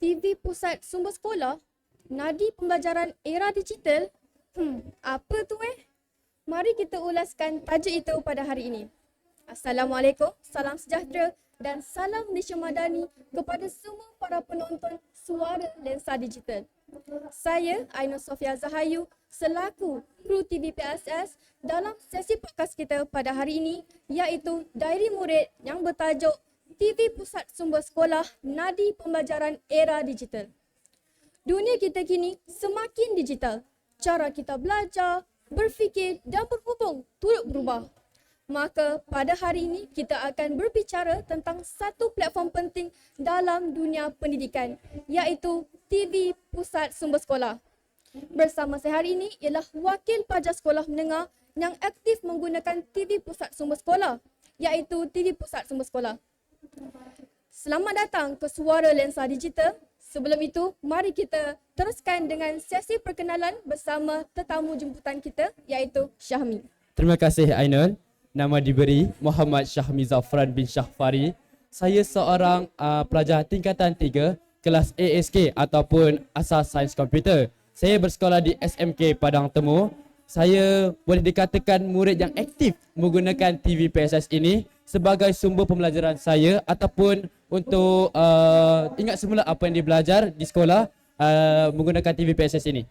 TV Pusat Sumber Sekolah, Nadi Pembelajaran Era Digital. Hmm, apa tu eh? Mari kita ulaskan tajuk itu pada hari ini. Assalamualaikum, salam sejahtera dan salam Malaysia Madani kepada semua para penonton suara lensa digital. Saya Ainul Sofia Zahayu selaku kru TV PSS dalam sesi podcast kita pada hari ini iaitu Diary Murid yang bertajuk TV Pusat Sumber Sekolah Nadi Pembelajaran Era Digital. Dunia kita kini semakin digital. Cara kita belajar, berfikir dan berhubung turut berubah. Maka pada hari ini kita akan berbicara tentang satu platform penting dalam dunia pendidikan iaitu TV Pusat Sumber Sekolah. Bersama saya hari ini ialah Wakil Pelajar Sekolah Menengah yang aktif menggunakan TV Pusat Sumber Sekolah iaitu TV Pusat Sumber Sekolah. Selamat datang ke Suara Lensa Digital. Sebelum itu, mari kita teruskan dengan sesi perkenalan bersama tetamu jemputan kita iaitu Syahmi. Terima kasih Ainul. Nama diberi Muhammad Syahmi Zafran bin Syahfari. Saya seorang uh, pelajar tingkatan 3 kelas ASK ataupun Asas Sains Komputer. Saya bersekolah di SMK Padang Temu. Saya boleh dikatakan murid yang aktif menggunakan TV PSS ini sebagai sumber pembelajaran saya ataupun untuk uh, ingat semula apa yang dibelajar di sekolah uh, menggunakan TV PSS ini.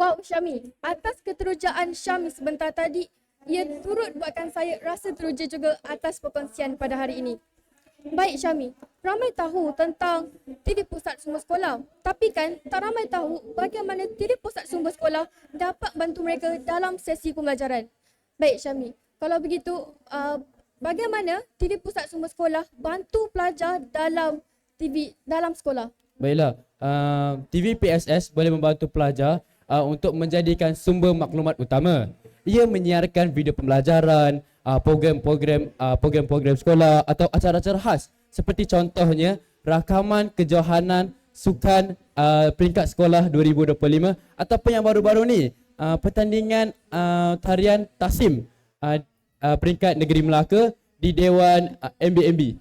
Wow Syami, atas keterujaan Syami sebentar tadi, ia turut buatkan saya rasa teruja juga atas perkongsian pada hari ini. Baik Syami, ramai tahu tentang TV Pusat Sumber Sekolah. Tapi kan tak ramai tahu bagaimana TV Pusat Sumber Sekolah dapat bantu mereka dalam sesi pembelajaran. Baik Syami, kalau begitu uh, bagaimana TV Pusat Sumber Sekolah bantu pelajar dalam TV dalam sekolah? Baiklah, uh, TV PSS boleh membantu pelajar uh, untuk menjadikan sumber maklumat utama. Ia menyiarkan video pembelajaran, uh, program-program uh, program-program sekolah atau acara-acara khas seperti contohnya rakaman kejohanan sukan uh, peringkat sekolah 2025 ataupun yang baru-baru ni uh, pertandingan uh, tarian Tasim uh, uh, peringkat negeri Melaka di Dewan uh, MBMB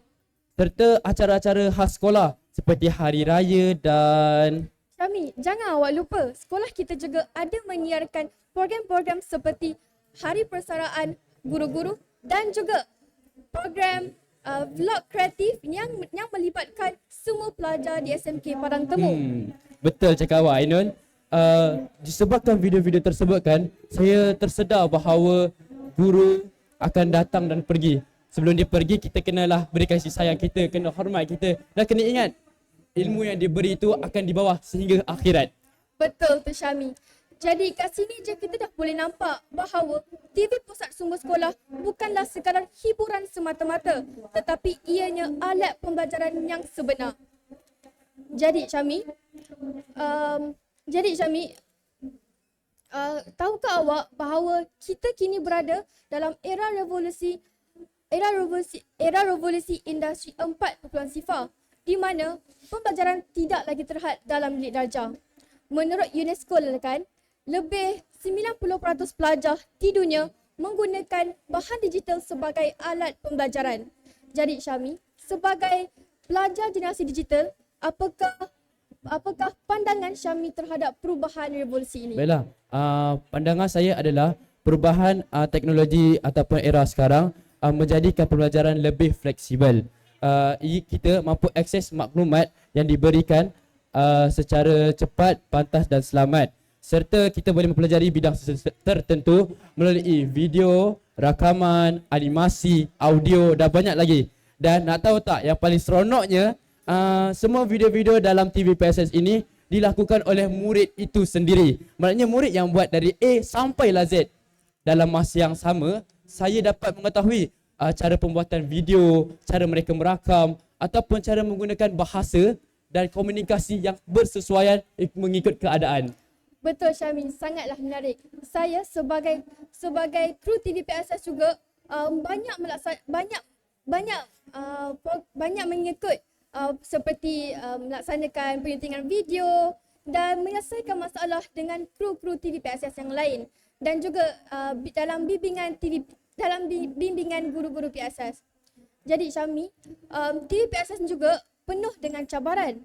serta acara-acara khas sekolah seperti hari raya dan Syami, jangan awak lupa, sekolah kita juga ada menyiarkan program-program seperti Hari Persaraan Guru-Guru dan juga program uh, vlog kreatif yang yang melibatkan semua pelajar di SMK Padang Temu. Hmm, betul cakap awak Ainun. Uh, disebabkan video-video tersebut kan, saya tersedar bahawa guru akan datang dan pergi. Sebelum dia pergi, kita kenalah beri kasih sayang kita, kena hormat kita. Dan kena ingat, ilmu yang diberi itu akan dibawa sehingga akhirat. Betul tu Syami. Jadi kat sini je kita dah boleh nampak bahawa TV Pusat Sumber Sekolah bukanlah sekadar hiburan semata-mata tetapi ianya alat pembelajaran yang sebenar. Jadi Syami, um, jadi Syami, uh, tahukah awak bahawa kita kini berada dalam era revolusi era revolusi era revolusi industri 4.0 di mana pembelajaran tidak lagi terhad dalam bilik darjah. Menurut UNESCO kan, lebih 90% pelajar di dunia menggunakan bahan digital sebagai alat pembelajaran. Jadi Syami, sebagai pelajar generasi digital, apakah apakah pandangan Syami terhadap perubahan revolusi ini? Baiklah, uh, pandangan saya adalah perubahan uh, teknologi ataupun era sekarang uh, menjadikan pembelajaran lebih fleksibel. Uh, kita mampu akses maklumat yang diberikan uh, secara cepat, pantas dan selamat serta kita boleh mempelajari bidang tertentu melalui video, rakaman, animasi, audio dan banyak lagi. Dan nak tahu tak yang paling seronoknya uh, semua video-video dalam TV PSS ini dilakukan oleh murid itu sendiri. Maknanya murid yang buat dari A sampai lah Z. Dalam masa yang sama, saya dapat mengetahui uh, cara pembuatan video, cara mereka merakam ataupun cara menggunakan bahasa dan komunikasi yang bersesuaian mengikut keadaan. Betul Syami, sangatlah menarik. Saya sebagai sebagai kru TV PSS juga um, banyak melaksan, banyak banyak uh, banyak mengikut uh, seperti uh, melaksanakan penyuntingan video dan menyelesaikan masalah dengan kru-kru TV PSS yang lain dan juga uh, dalam bimbingan TV dalam bimbingan guru-guru PSS. Jadi Syami, um, TV PSS juga penuh dengan cabaran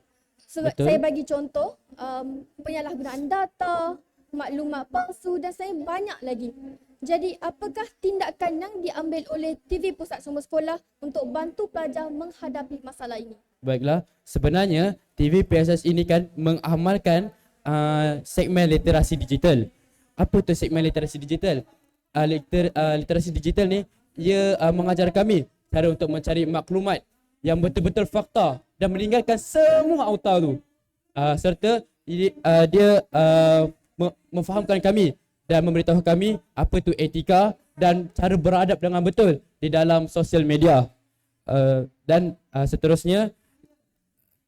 Sebab Betul. saya bagi contoh um, penyalahgunaan data, maklumat palsu dan saya banyak lagi. Jadi apakah tindakan yang diambil oleh TV Pusat Sumber Sekolah untuk bantu pelajar menghadapi masalah ini? Baiklah, sebenarnya TV PSS ini kan mengamalkan uh, segmen literasi digital. Apa tu segmen literasi digital? Uh, liter, uh, literasi digital ni ia uh, mengajar kami cara untuk mencari maklumat yang betul-betul fakta dan meninggalkan semua auta tu. Uh, serta uh, dia uh, me- memfahamkan kami dan memberitahu kami apa tu etika dan cara beradab dengan betul di dalam sosial media. Uh, dan uh, seterusnya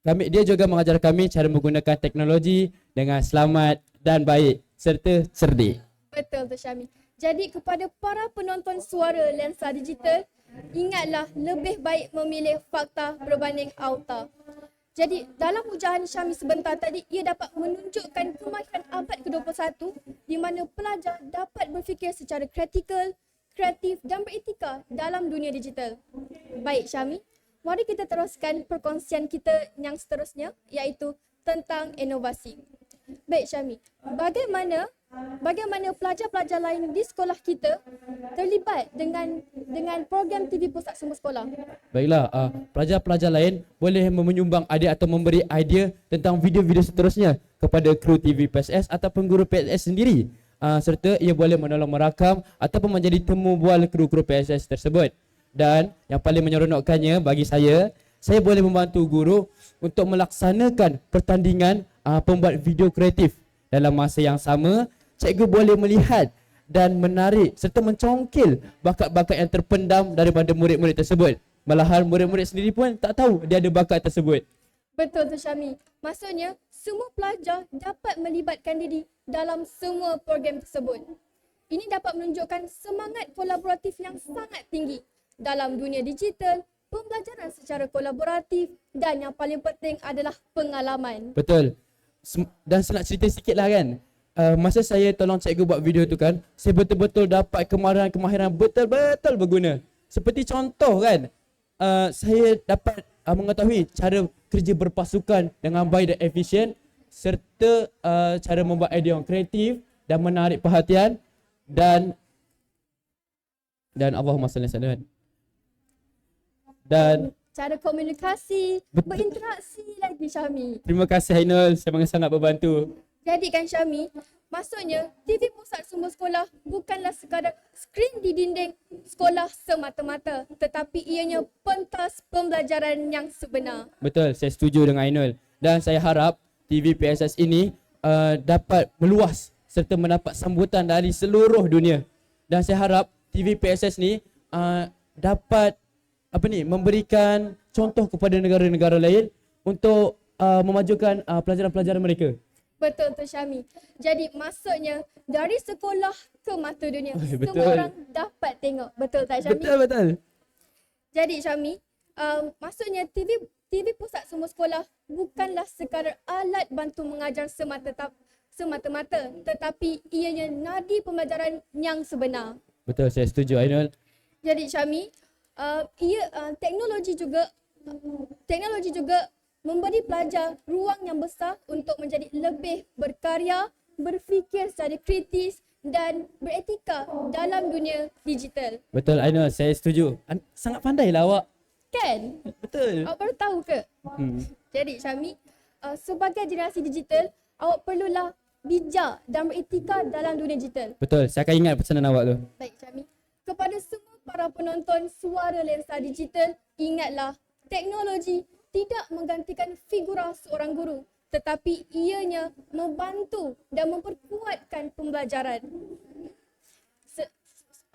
kami dia juga mengajar kami cara menggunakan teknologi dengan selamat dan baik serta cerdik. Betul tu Syami. Jadi kepada para penonton suara lensa digital, ingatlah lebih baik memilih fakta berbanding auta. Jadi dalam ujahan Syami sebentar tadi, ia dapat menunjukkan kemahiran abad ke-21 di mana pelajar dapat berfikir secara kritikal, kreatif dan beretika dalam dunia digital. Baik Syami, mari kita teruskan perkongsian kita yang seterusnya iaitu tentang inovasi. Baik Syami, bagaimana bagaimana pelajar-pelajar lain di sekolah kita terlibat dengan dengan program TV Pusat Sumber Sekolah? Baiklah, uh, pelajar-pelajar lain boleh menyumbang idea atau memberi idea tentang video-video seterusnya kepada kru TV PSS ataupun guru PSS sendiri. Uh, serta ia boleh menolong merakam ataupun menjadi temu bual kru-kru PSS tersebut. Dan yang paling menyeronokkannya bagi saya, saya boleh membantu guru untuk melaksanakan pertandingan uh, pembuat video kreatif. Dalam masa yang sama, cikgu boleh melihat dan menarik serta mencongkil bakat-bakat yang terpendam daripada murid-murid tersebut. Malahan murid-murid sendiri pun tak tahu dia ada bakat tersebut. Betul tu Syami. Maksudnya semua pelajar dapat melibatkan diri dalam semua program tersebut. Ini dapat menunjukkan semangat kolaboratif yang sangat tinggi dalam dunia digital, pembelajaran secara kolaboratif dan yang paling penting adalah pengalaman. Betul. Dan saya nak cerita sikit lah kan. Uh, masa saya tolong cikgu buat video tu kan, saya betul-betul dapat kemahiran-kemahiran betul-betul berguna. Seperti contoh kan, uh, saya dapat uh, mengetahui cara kerja berpasukan dengan baik dan efisien serta uh, cara membuat idea yang kreatif dan menarik perhatian dan dan Allahumma salli alaihi wasallam. Dan Cara komunikasi, Betul. berinteraksi lagi Syami. terima kasih Ainul, saya sangat berbantu. Jadi kan Syami, maksudnya TV Pusat Sumber Sekolah bukanlah sekadar skrin di dinding sekolah semata-mata tetapi ianya pentas pembelajaran yang sebenar. Betul, saya setuju dengan Ainul. Dan saya harap TV PSS ini uh, dapat meluas serta mendapat sambutan dari seluruh dunia. Dan saya harap TV PSS ni uh, dapat apa ni memberikan contoh kepada negara-negara lain untuk uh, memajukan uh, pelajaran-pelajaran mereka. Betul tu Syami. Jadi maksudnya dari sekolah ke mata dunia Oi, semua betul. orang dapat tengok. Betul tak Syami? Betul betul. Jadi Syami, um, maksudnya TV TV Pusat Sumber Sekolah bukanlah sekadar alat bantu mengajar semata semata-mata tetapi ianya nadi pembelajaran yang sebenar. Betul, saya setuju Ainul. Jadi Syami, uh, ia uh, teknologi juga teknologi juga memberi pelajar ruang yang besar untuk menjadi lebih berkarya, berfikir secara kritis dan beretika dalam dunia digital. Betul Ainul, saya setuju. An- sangat pandailah awak. Kan? Betul. Awak baru tahu ke? Hmm. Jadi Syami, uh, sebagai generasi digital, awak perlulah bijak dan beretika dalam dunia digital. Betul, saya akan ingat pesanan awak tu. Baik Syami. Kepada semua para penonton suara lensa digital, ingatlah teknologi tidak menggantikan figura seorang guru tetapi ianya membantu dan memperkuatkan pembelajaran. Se-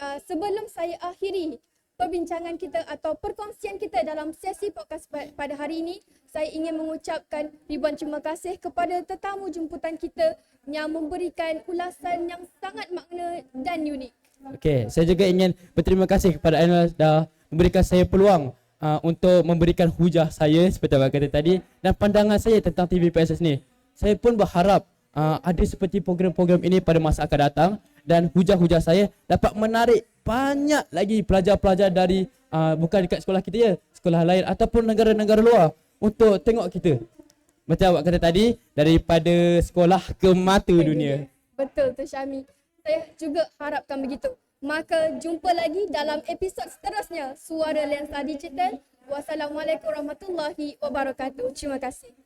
uh, sebelum saya akhiri perbincangan kita atau perkongsian kita dalam sesi podcast pa- pada hari ini, saya ingin mengucapkan ribuan terima kasih kepada tetamu jemputan kita yang memberikan ulasan yang sangat makna dan unik. Okey, saya juga ingin berterima kasih kepada Ainul dah memberikan saya peluang uh, untuk memberikan hujah saya seperti apa kata tadi dan pandangan saya tentang TV PSS ni. Saya pun berharap uh, ada seperti program-program ini pada masa akan datang dan hujah-hujah saya dapat menarik banyak lagi pelajar-pelajar dari uh, bukan dekat sekolah kita ya, sekolah lain ataupun negara-negara luar untuk tengok kita. macam awak kata tadi daripada sekolah ke mata dunia. Betul tu Syami. Saya juga harapkan begitu. Maka jumpa lagi dalam episod seterusnya Suara Lensa Digital. Wassalamualaikum warahmatullahi wabarakatuh. Terima kasih.